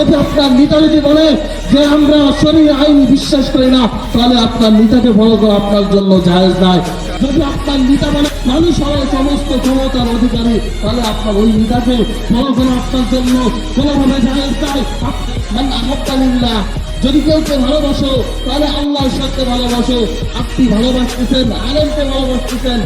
যদি আপনার নেতা যদি বলে যে আমরা শরীর আইন বিশ্বাস করি না, তাহলে আপনার নেতাকে ফলো করা আপনার জন্য জায়েজ নাই। যদি আপনার নেতা বলে মানুষ হয় সমস্ত ক্ষমতার অধিকারী, তাহলে আপনার ওই নেতাকে ফলো করা আপনার জন্য কোনোভাবে জায়েজ নাই। মান যদি কেউ কে ভালোবাসো, তাহলে আল্লাহর সাথে ভালোবাসো। আপনি ভালোবাসতেছেন, আলেমকে ভালোবাসতেছেন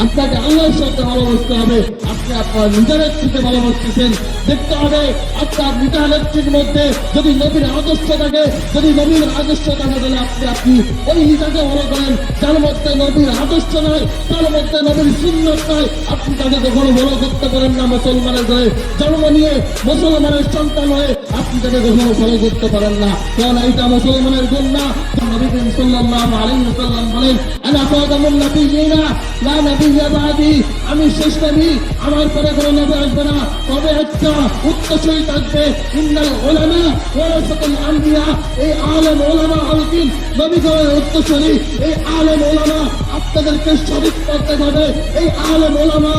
আপনাকে আল্লাহর সাথে ভালোবাসতে হবে। আপনি আপনার নিজের থেকে ভালোবাসতেছেন। দেখতে হবে আপনার নিজের নেত্রীর মধ্যে যদি নবীর আদর্শ থাকে, যদি নবীর আদর্শ থাকে, তাহলে আপনি আপনি ওই নিজেকে ভালো করেন। যার মধ্যে নবীর আদর্শ নয় তার মধ্যে নবীর সুন্নত নয় আপনি তাকে কখনো ভালো করতে পারেন না মুসলমানের ঘরে জন্ম নিয়ে মুসলমানের সন্তান হয়ে আপনি তাকে কখনো ফলো করতে পারেন না। কারণ এইটা মুসলমানের গুণ না। নবী সাল্লাল্লাহু আলাইহি ওয়াসাল্লাম বলেন আনা খাতামুন নাবিয়িনা লা নাবিয়্যা বাদি। আমি শেষ নবী, আমার পরে কোনো নবী আসবে না। তবে একটা উত্তরসূরি থাকবে, ইন্নাল উলামা ওয়ারাসাতুল আম্বিয়া এই আলেম উলামা আলকিন নবী গণের উত্তরসূরি এই আলেম উলামা আপনাদেরকে শরীক করতে হবে। এই আলেম উলামা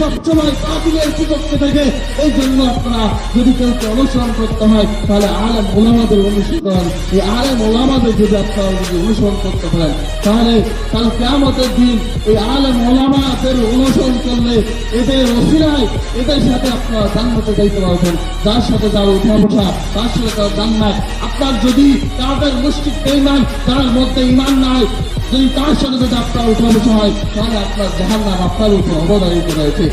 সবসময় কাবিলের বিপক্ষে থেকে এই জন্য আপনারা যদি কেউকে অনুসরণ করতে হয়, তাহলে আলেম ওলামাদের অনুসরণ, এই আলেম ওলামাদের যদি আপনারা যদি অনুসরণ করতে পারেন, তাহলে কাল কেমতের দিন এই আলেম ওলামাদের অনুসরণ করলে এদের রসিলায় এদের সাথে আপনারা জান্নাতে যাইতে পারবেন। যার সাথে যার উঠা বসা তার সাথে তার জান্নাত। আপনার যদি তাদের মুষ্টিক বেইমান তার মধ্যে ইমান নাই যদি তার সাথে যদি আপনার উঠা বসা হয়, তাহলে আপনার জাহান্নাম আপনার উপর অবদারিত রয়েছে।